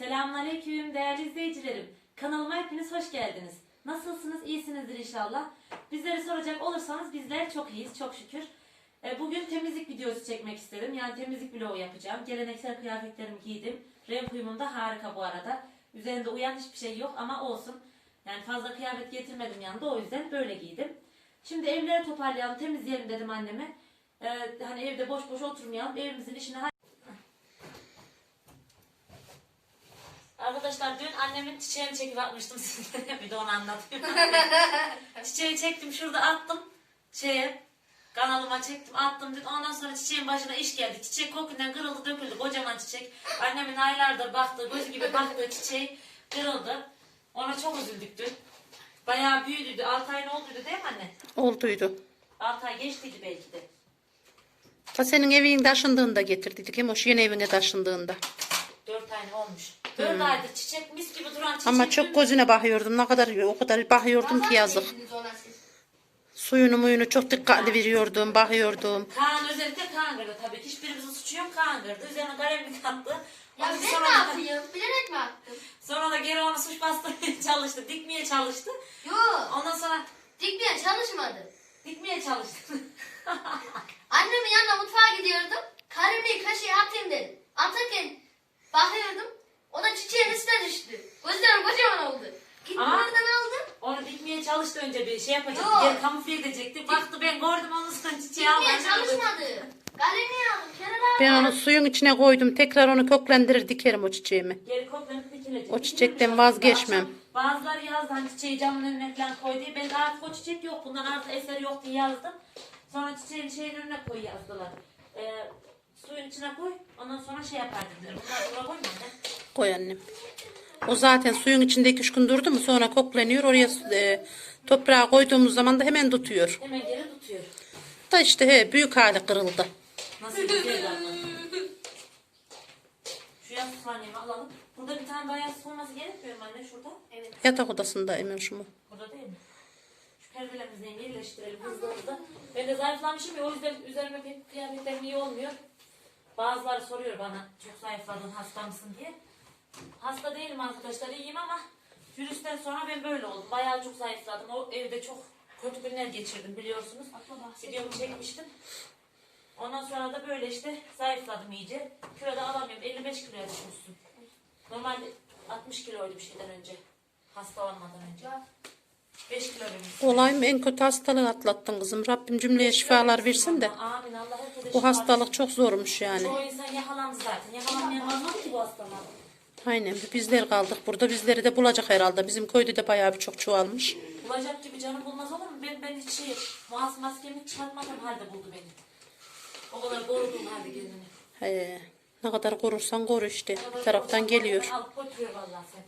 Selamünaleyküm değerli izleyicilerim. Kanalıma hepiniz hoş geldiniz. Nasılsınız? İyisinizdir inşallah. Bizleri soracak olursanız bizler çok iyiyiz çok şükür. E, Bugün temizlik videosu çekmek istedim. Yani temizlik vlogu yapacağım. Geleneksel kıyafetlerimi giydim. Renk uyumum da harika bu arada. Üzerinde uyan hiçbir şey yok ama olsun. Yani fazla kıyafet getirmedim yanında o yüzden böyle giydim. Şimdi evleri toparlayalım, temizleyelim dedim anneme. E, hani evde boş boş oturmayalım. Evimizin işini Arkadaşlar dün annemin çiçeğini çekip atmıştım sizlere. Bir de onu anlatayım. Çiçeği çektim şurada attım. Şeye kanalıma çektim attım dün. Ondan sonra çiçeğin başına iş geldi. Çiçek kokundan kırıldı döküldü. Kocaman çiçek. Annemin aylardır baktığı göz gibi baktığı çiçeği kırıldı. Ona çok üzüldük dün. Bayağı büyüdüydü. 6 ay ne olduydu değil mi anne? Olduydu. 6 ay geçtiydi belki de. Ta senin evin taşındığında getirdiydik hem o şu yeni evine taşındığında. 4 ay ne olmuş. 4 aydır çiçek mis gibi duran çiçek. Ama çok gözüne bakıyordum. Ne kadar o kadar bakıyordum ki yazık. Suyunu muyunu çok dikkatli veriyordum, bakıyordum. Kaan özellikle Kaan kırdı tabii ki. Hiçbirimizin suçu yok Kaan kırdı. Üzerine kalemlik attı. Ya Ondan bilerek sonra, da, atayım? Bilerek mi attım? sonra da geri onu suç bastırmaya çalıştı. Dikmeye çalıştı. Yok. Ondan sonra Dikmeyen çalışmadı. dikmeye çalıştı. Annemin yanına mutfağa gidiyordum. Kalemliği kaşığı atayım dedim. Atarken bakıyordum. O da çiçeğin üstüne düştü. Gözlerim kocaman oldu. Gittim Aa. oradan aldım. Onu dikmeye çalıştı önce bir şey yapacaktı. Yok. Geri kamufle edecekti. Baktı ben gördüm onun üstünden çiçeği çalışmadı. Aldım. Kenar aldım. Ben onu suyun içine koydum. Tekrar onu köklendirir dikerim o çiçeğimi. Geri koplanıp dikilecek. O çiçekten vazgeçmem. Bazıları yazdı hani çiçeği camın önüne falan koy diye. Ben de artık o çiçek yok. Bundan artık eser yok diye yazdım. Sonra çiçeğin şeyin önüne koy yazdılar. Ee, suyun içine koy. Ondan sonra şey yapar dediler. Bunlar buraya koyma anne. Koy annem. O zaten suyun içinde iki üç gün durdu mu sonra kokleniyor. Oraya e, toprağa koyduğumuz zaman da hemen tutuyor. Hemen geri tutuyor. Da işte he, büyük hali kırıldı. Nasıl güzel ama. Şu yastık annemi alalım. Burada bir tane daha yastık olması gerekmiyor mu anne şurada? Evet. Yatak odasında hemen şu mu? Burada değil mi? Şu perdelerimizi yerleştirelim hızlı hızlı. Ben de zayıflamışım ya o yüzden üzerime pek kıyafetlerim iyi olmuyor. Bazıları soruyor bana çok zayıfladın hasta mısın diye. Hasta değilim arkadaşlar iyiyim ama virüsten sonra ben böyle oldum. Bayağı çok zayıfladım. O evde çok kötü günler geçirdim biliyorsunuz. Videomu çekmiştim. Ondan sonra da böyle işte zayıfladım iyice. Kilo da alamıyorum. 55 kiloya düşmüşsün. Normalde 60 kiloydu bir şeyden önce. Hasta olmadan önce. 5 kilo vermişsin. Olayım en kötü hastalığı atlattın kızım. Rabbim cümleye şifalar versin de. Amin. Allah herkese Bu şifa hastalık çok zormuş yani. Çoğu insan yakalandı zaten. Yakalanmayan kalmadı ki bu hastalığa. Aynen bizler kaldık burada. Bizleri de bulacak herhalde. Bizim köyde de bayağı bir çok çoğalmış. Bulacak gibi canım bulmaz olur mu? Ben, ben hiç şey, mas maskemi çıkartmadan halde buldu beni. O kadar korudum halde kendini. He, ne kadar korursan koru işte. Bir taraftan geliyor. Alıp götürüyor vallahi sen.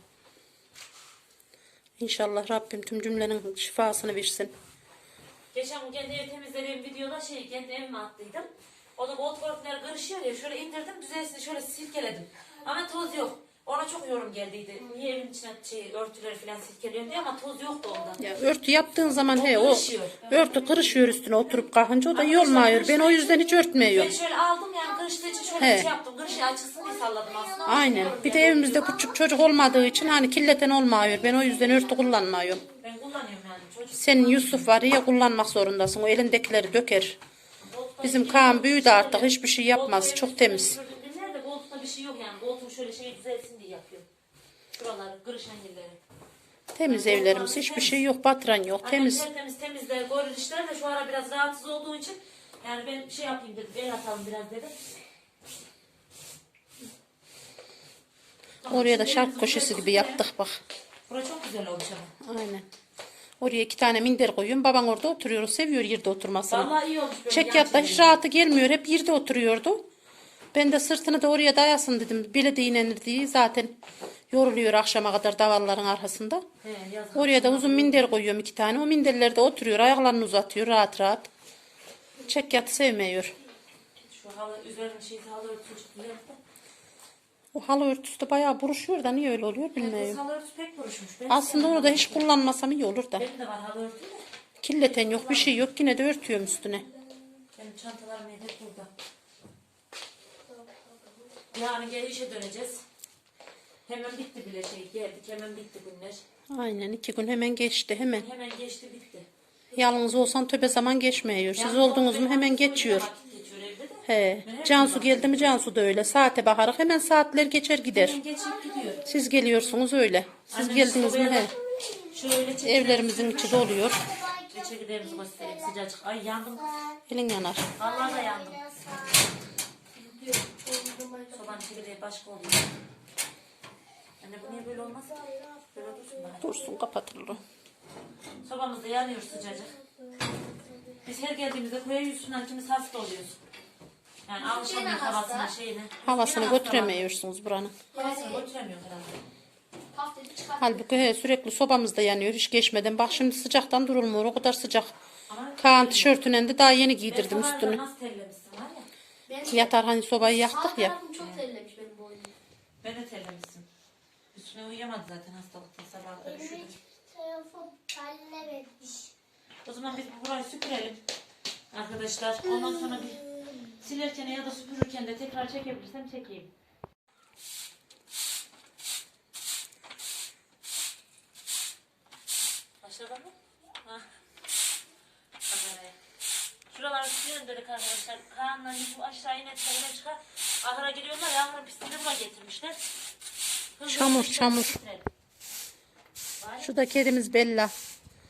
İnşallah Rabbim tüm cümlenin şifasını versin. Geçen gün kendi ev temizlediğim videoda şey kendi evime attıydım. O da gold örtüler karışıyor ya şöyle indirdim düzesini şöyle silkeledim. Ama toz yok. Ona çok yorum geldiydi. Niye evin içine şey, örtüleri falan silkeliyorsun diye ama toz yoktu onda. Ya örtü yaptığın zaman he o kırışıyor. örtü kırışıyor üstüne oturup kalkınca o da iyi olmuyor. Ben o yüzden hiç örtmüyorum. Ben şöyle aldım yani kırıştığı için şöyle He. bir şey yaptım. Kırışı açılsın diye salladım aslında. Aynen. Bir de evimizde küçük çocuk olmadığı için hani killeten olmuyor. Ben o yüzden örtü kullanmıyorum. Ben kullanıyorum yani çocuk. Senin Yusuf var ya kullanmak zorundasın. O elindekileri döker. Bizim Kaan büyüdü artık hiçbir şey yapmaz. Çok temiz. Nerede koltukta bir şey yok yani. Koltuğun şöyle yapıyorum. Şuraları, kırışan yerleri. Temiz evlerimiz. Hiçbir şey yok. Batran yok. Temiz. Temiz. Temiz temizler, goril işler de şu ara biraz rahatsız olduğu için yani ben şey yapayım dedim, el atalım biraz dedim. Oraya da şark köşesi gibi yaptık bak. Bura çok güzel olmuş ama. Aynen. Oraya iki tane minder koyuyorum. Baban orada oturuyor. Seviyor yerde oturmasını. Vallahi iyi olmuş. böyle Çekyatta yan hiç rahatı gelmiyor. Hep yerde oturuyordu. Ben de sırtını da oraya dayasın dedim. Bile dinlenir diye zaten yoruluyor akşama kadar davalların arkasında. He, yazın. Oraya da uzun minder koyuyorum iki tane. O minderlerde oturuyor. Ayaklarını uzatıyor rahat rahat. Çekyatı sevmiyor. Şu halı üzerine şey halı örtüsü çıktı. O halı örtüsü de bayağı buruşuyor da niye öyle oluyor bilmiyorum. halı örtüsü pek buruşmuş. Ben Aslında onu da hiç kullanmasam iyi olur da. Benim de var halı örtü de. Killeten yok bir şey yok. Yine de örtüyorum üstüne. Benim çantalarım hep burada. Yarın geri işe döneceğiz. Hemen bitti bile şey geldik. Hemen bitti günler. Aynen iki gün hemen geçti hemen. Hemen geçti bitti. Yalnız olsan töbe zaman geçmiyor. Siz Yalnız oldunuz mu hemen vakit geçiyor. geçiyor evde de. He. Ben hep Cansu geldi mi Cansu da öyle. Saate bakarız hemen saatler geçer gider. Hemen geçip gidiyor. Siz geliyorsunuz öyle. Siz Annem geldiniz mi sobaya he. da Şöyle Evlerimizin içi doluyor. Bir çekirdeğimizi göstereyim sıcacık. Ay yandım. Elin yanar. Vallahi da yandım. Sobanın çekirdeği başka oluyor. Anne bu niye böyle olmaz? Böyle dursun bari. Dursun kapatılır o. Sobamız da yanıyor sıcacık. Biz her geldiğimizde koya yüzünden ikimiz hasta oluyoruz. Yani alışamıyoruz hasta. havasına şeyine. Havasını Yine götüremiyorsunuz buranın. Havasını götüremiyor herhalde. Halbuki he, sürekli sobamız da yanıyor hiç geçmeden. Bak şimdi sıcaktan durulmuyor o kadar sıcak. Ama Kaan tişörtünden de daha yeni giydirdim Ben üstünü. Nasıl terlemişsin var ya. Benim Yatar hani sobayı sağ yaktık ya. tarafım çok terlemiş benim boynum. Ben de terlemişsin. Üstüne uyuyamadı zaten hastalıktan sabah da üşüdüm. Telefon terlememiş. O zaman biz burayı süpürelim. Arkadaşlar ondan sonra bir silerken ya da süpürürken de tekrar çekebilirsem çekeyim. Başladı mı? Ha. Silelim dedik arkadaşlar. Kaan'la Yusuf aşağı terine çıkar. Ahıra giriyorlar ya ahırın pisliğini buraya getirmişler. Hızlı Çamur, hızlı çamur. Şu da kedimiz Bella.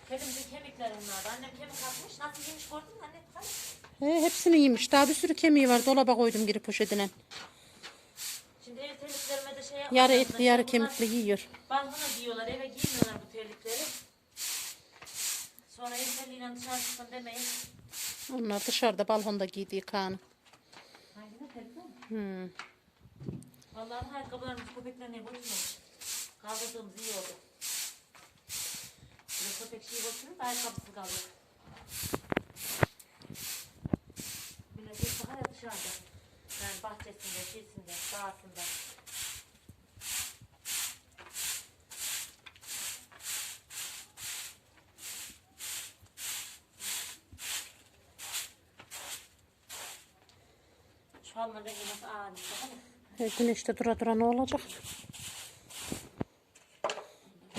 Kedimizin kemikleri bunlardı. Annem kemik atmış. Nasıl yemiş gördün mü anne? Bak. He, hepsini yemiş. Daha bir sürü kemiği var. Dolaba koydum geri poşetine. Şimdi ev terliklerime de şey yapmışlar. Yarı etli yarı Bunlar kemikli yiyor. Balkona giyiyorlar. Eve giymiyorlar bu terlikleri. Sonra ev terliğiyle dışarı çıksın demeyin. Onlar dışarıda balkonda giydiği Kaan'ın. Hangi terlikler? Hmm. Vallahi ayakkabılarımız köpeklerine götürmemiş. Kaldırdığımız iyi oldu. De köpek şeyi götürüp ayakkabısı kalıyor. Millet hep daha ya dışarıda. Yani bahçesinde, şeysinde, sahasında. Şu rengi nasıl ağır bir He, güneşte dura dura ne olacak?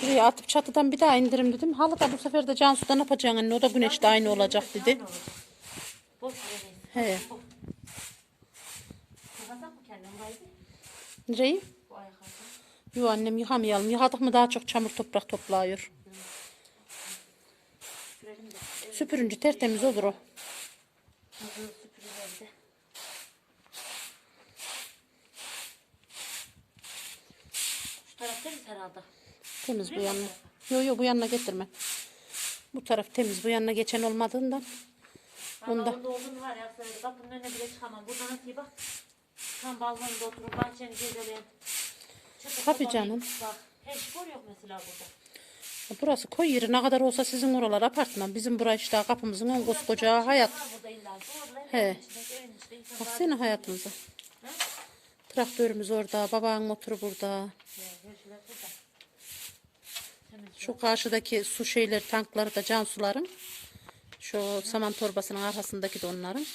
Buraya atıp çatıdan bir daha indirim dedim. Halı da bu sefer de Cansu'da ne yapacaksın anne? O da güneşte aynı olacak dedi. He. Nereyi? Bu ayakkabı. Yo annem yıkamayalım. Yıkadık mı daha çok çamur toprak topluyor. Süpürünce tertemiz olur o. hızlı süpürüyoruz de. Şu taraf temiz herhalde. Temiz bu yanına. Yo yo bu yanına getirme. Bu taraf temiz. Bu yanına geçen olmadığından. Onda. Onda. Olduğunu var ya söyledi. Kapının önüne bile çıkamam. Buradan iyi bak. Tam balkonda oturup bahçeni gezeleyin. Çıkıp Tabii canım. Bak. Spor yok mesela burada. Burası koy yeri ne kadar olsa sizin oralar apartman. Bizim burası işte kapımızın ön koskoca hayat. He. evin içinde, Traktörümüz orada. Babanın motoru burada. Şu karşıdaki su şeyler tankları da can suların. Şu saman torbasının arkasındaki de onların.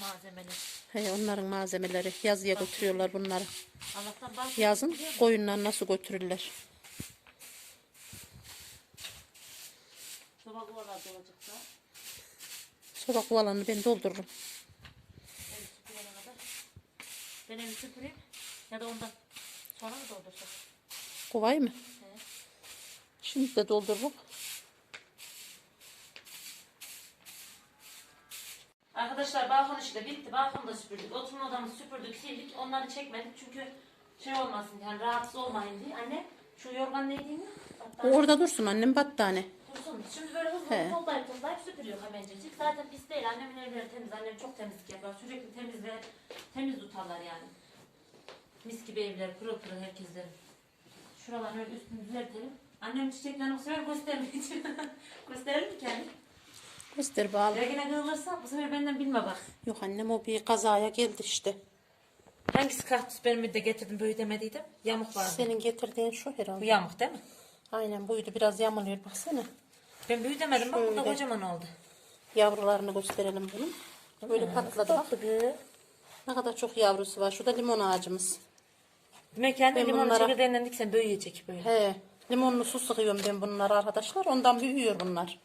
malzemeler. He, onların malzemeleri. Yazıya götürüyorlar bunları. Bak. Yazın koyunlar nasıl götürürler. Soba olacak da. Soba kovalarını ben doldururum. Ben evi süpüreyim. Ya da ondan sonra mı doldursak? Kovayı mı? He. Şimdi de doldururum. Arkadaşlar balkon işi de bitti. Balkonu da süpürdük. Oturma odamızı süpürdük, sildik. Onları çekmedik çünkü şey olmasın yani rahatsız olmayın diye. Anne şu yorgan neydi mi? Orada dursun annem battaniye. Dursun. Şimdi böyle hızlı He. hızlı toplayıp toplayıp süpürüyor hemencecik. Zaten pis değil. Annemin evleri temiz. Annem çok temizlik yapar. Sürekli temiz ve temiz tutarlar yani. Mis gibi evler. Pırıl pırıl herkeslerin. Şuraların öyle üstünü düzeltelim. Annem çiçeklerini bu sefer göstermeyeceğim. Gösterir mi kendi? Göster bağlı. Regine kırılırsa bu sefer benden bilme bak. Yok annem o bir kazaya geldi işte. Hangisi kaktüs benim de getirdim böyle demediydim. Yamuk vardı. Senin getirdiğin şu Bu herhalde. yamuk değil mi? Aynen buydu biraz yamuluyor baksana. Ben büyü demedim bak bu da Şöyle. kocaman oldu. Yavrularını gösterelim bunun. Böyle patladı bak. Ne kadar çok yavrusu var. Şurada limon ağacımız. Demek yani Ben limonun bunlara- çekirdeğinden diksen büyüyecek böyle. He, limonlu su sıkıyorum ben bunlara arkadaşlar. Ondan büyüyor bunlar.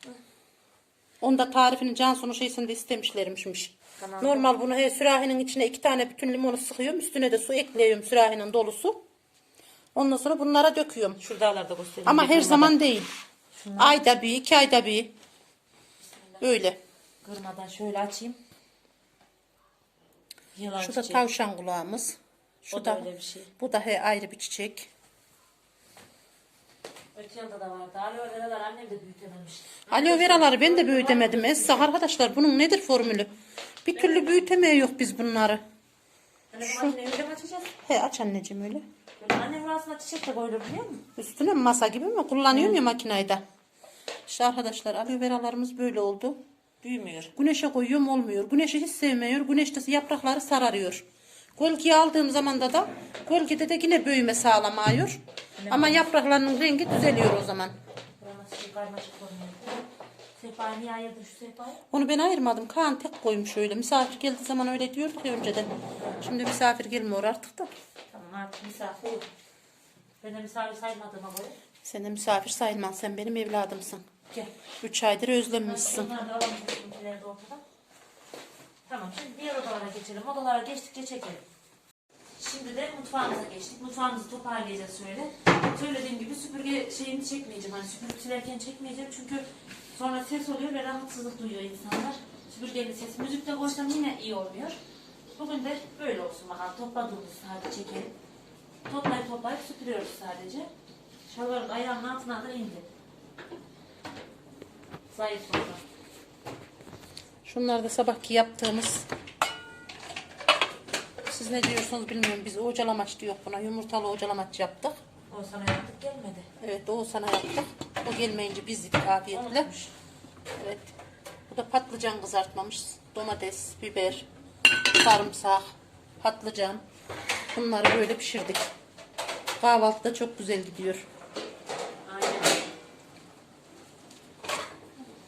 Onda tarifini Cansu'nun şeysinde istemişlermişmiş. Tamam. Normal bunu he, sürahinin içine iki tane bütün limonu sıkıyorum. Üstüne de su ekliyorum sürahinin dolusu. Ondan sonra bunlara döküyorum. Şuradalarda göstereyim. Ama her zaman değil. Ayda bir, iki ayda bir. Öyle. Kırmadan şöyle açayım. Yılan Şu da çiçeği. tavşan kulağımız. Şu O da, da öyle bir şey. Bu da he ayrı bir çiçek. Öte yanda da vardı. Aloe veralar annem de büyütememiş. Aloe veraları ben de büyütemedim. Esra arkadaşlar bunun nedir formülü? Bir türlü büyütemiyor biz bunları. Bu makineyi öyle mi açacağız? He aç anneciğim öyle. Böyle annem aslında çiçek de koyulur biliyor musun? Üstüne masa gibi mi? Kullanıyorum ya makineyi de. İşte arkadaşlar aloe veralarımız böyle oldu. Büyümüyor. Güneşe koyuyorum olmuyor. Güneşi hiç sevmiyor. Güneşte yaprakları sararıyor. Gölgeye aldığım zaman da da de yine büyüme sağlamıyor. Ama yapraklarının rengi düzeliyor o zaman. Burası karmaşık olmuyor. Sehpayı niye ayırdın şu sehpayı? Onu ben ayırmadım. Kaan tek koymuş öyle. Misafir geldiği zaman öyle diyorduk ya önceden. Şimdi misafir gelmiyor artık da. Tamam artık misafir yok. Ben de misafir saymadığıma göre. Sen de misafir sayılmaz. Sen benim evladımsın. Gel. Üç aydır özlemişsin. Bunlar da alalım bizimkileri de ortadan. Tamam şimdi diğer odalara geçelim. Odalara geçtikçe çekelim. Şimdi de mutfağımıza geçtik. Mutfağımızı toparlayacağız şöyle. Söylediğim gibi süpürge şeyini çekmeyeceğim. Hani süpürüp silerken çekmeyeceğim. Çünkü sonra ses oluyor ve rahatsızlık duyuyor insanlar. Süpürgenin sesi. Müzikte koysam yine iyi olmuyor. Bugün de böyle olsun bakalım. Topladığımız sadece çekelim. Toplayıp toplayıp süpürüyoruz sadece. Şalvarın ayağının altına da indi. Zayıf oldu. Şunlar da sabahki yaptığımız. Siz ne diyorsunuz bilmiyorum. Biz ocalamaç diyor buna. Yumurtalı ocalamaç yaptık. O sana yaptık gelmedi. Evet o sana yaptık. O gelmeyince biz yedik afiyetle. Unutmuş. Evet. Bu da patlıcan kızartmamış. Domates, biber, sarımsak, patlıcan. Bunları böyle pişirdik. Kahvaltıda çok güzel gidiyor. Aynen.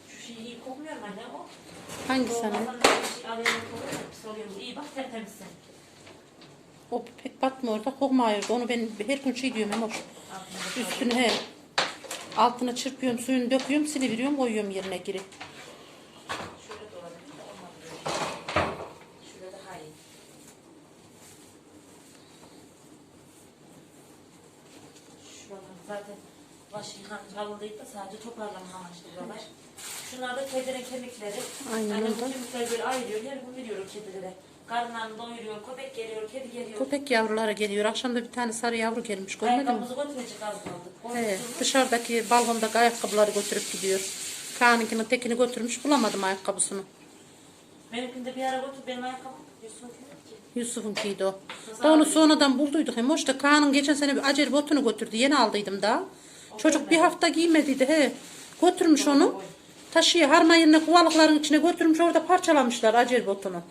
Şu şey iyi kokmuyor mu anne o? Hangisi anne? masanın bir şey araya kokuyor. Pis oluyor. İyi bak tertemizsin. O pek batmıyor da kokmuyordu. Onu ben her gün şey diyorum Emoş. Üstünü he. Altına çırpıyorum, suyunu döküyorum, siliveriyorum, koyuyorum yerine geri. Zaten yıkanmış havludayıp da sadece toparlama amaçlı buralar. Şunlar da kedilerin kemikleri. Aynen bu öyle. kemikleri böyle ayırıyor. Her gün veriyor kedilere. Karnlarını doyuruyor. Köpek geliyor, kedi geliyor. Köpek yavruları geliyor. Akşam da bir tane sarı yavru gelmiş. Görmedin mi? Ayakkabımızı götürecek az kaldı. He, dışarıdaki balkondaki ayakkabıları götürüp gidiyor. Kaan'ınkini tekini götürmüş. Bulamadım ayakkabısını. Benimkini bir ara götür. Benim ayakkabım Yusuf'un ki. Yusuf'unkiydi o. Da onu sonradan bulduyduk. Hem hoş da Kaan'ın geçen sene bir acer botunu götürdü. Yeni aldıydım daha. Çocuk bir hafta giymediydi. He. Götürmüş onu. Taşıya harman yerine kuvalıkların içine götürmüş. Orada parçalamışlar acer botunu.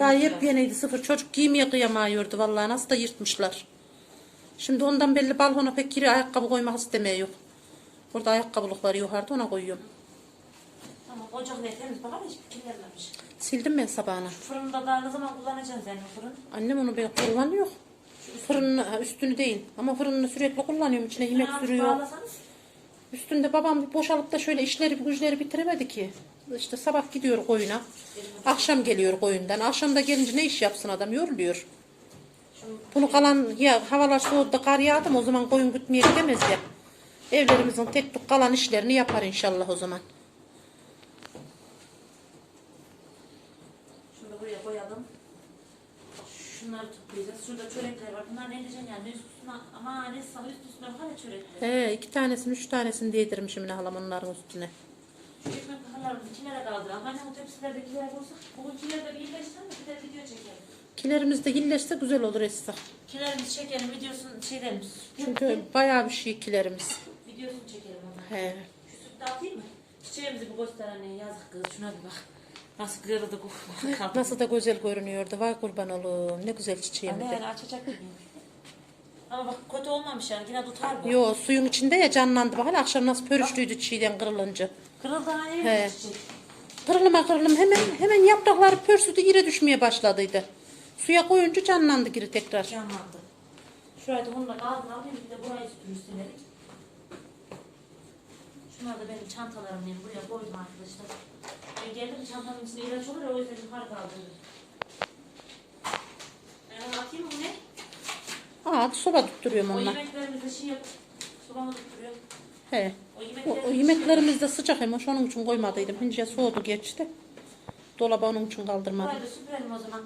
Daha yepyeniydi sıfır. Çocuk giymeye kıyamıyordu. Vallahi nasıl da yırtmışlar. Şimdi ondan belli balkona pek kiri ayakkabı koymak istemiyor. Burada ayakkabılık var yukarıda ona koyuyorum. Tamam ocak ne temiz bakalım hiç kirlenmemiş. Sildim ben sabahına. Fırında daha ne zaman kullanacaksın bu fırın? Annem onu bir kullanıyor. Fırını, ha, üstünü değil. Ama fırını sürekli kullanıyorum. İçine yemek sürüyor. Üstünde babam bir boşalıp da şöyle işleri güçleri bitiremedi ki. İşte sabah gidiyor koyuna. Akşam geliyor koyundan. Akşam da gelince ne iş yapsın adam yoruluyor. Bunu kalan ya havalar soğudu da kar yağdı mı o zaman koyun gütmeye gidemez ya. Evlerimizin tek tük kalan işlerini yapar inşallah o zaman. Şunu da buraya koyalım. Şunları toplayacağız. Şurada çörekler var. Bunlar ne diyeceksin yani? Üst üstüne, ama ne sağ üst üstüne bakar ya çörekler. He iki tanesini üç tanesini değdirmişim ne halam onların üstüne. Şu ekmek kafalarımızı kimlere kaldıralım? Annem o tepsilerdekilere bulsak. Bugünkilerde bir iyileştirelim? Bir de video çekelim. Kilerimiz de hilleşse güzel olur Esra. Kilerimizi çekelim. Videosunu şeylerimiz. Çünkü bayağı bir şey kilerimiz. Videosunu çekelim onu. He. Şu sütü de atayım mı? Çiçeğimizi bir göster anne. Yazık kız. Şuna bir bak. Nasıl kırıldı bu. Nasıl da güzel görünüyordu. Vay kurban olayım. Ne güzel çiçeğim Anne de. yani açacak mıyım? Ama bak kötü olmamış yani. Yine tutar bu. Yo suyun içinde ya canlandı. Bak hele akşam nasıl pörüşlüydü çiğden kırılınca. Kırıldı hani He. çiçek. Kırılıma kırılım hemen hemen yaprakları pörsüdü geri düşmeye başladıydı. Suya koyunca canlandı geri tekrar. Canlandı. Şurayı da onunla kaldır alayım bir de burayı süpürürsünler. Şunlar da benim çantalarım benim buraya koydum arkadaşlar. Ben geldim çantamın içinde ilaç olur ya o yüzden yukarı kaldırdım. Ben atayım mı ne? Aa soba tutturuyorum O onunla. yemeklerimizi şey yap. Sobamı tutturuyor. He. O yemeklerimiz de sıcak hemoş onun için koymadıydım. Hince soğudu geçti. Dolaba onun için kaldırmadım. Da süpürelim o zaman.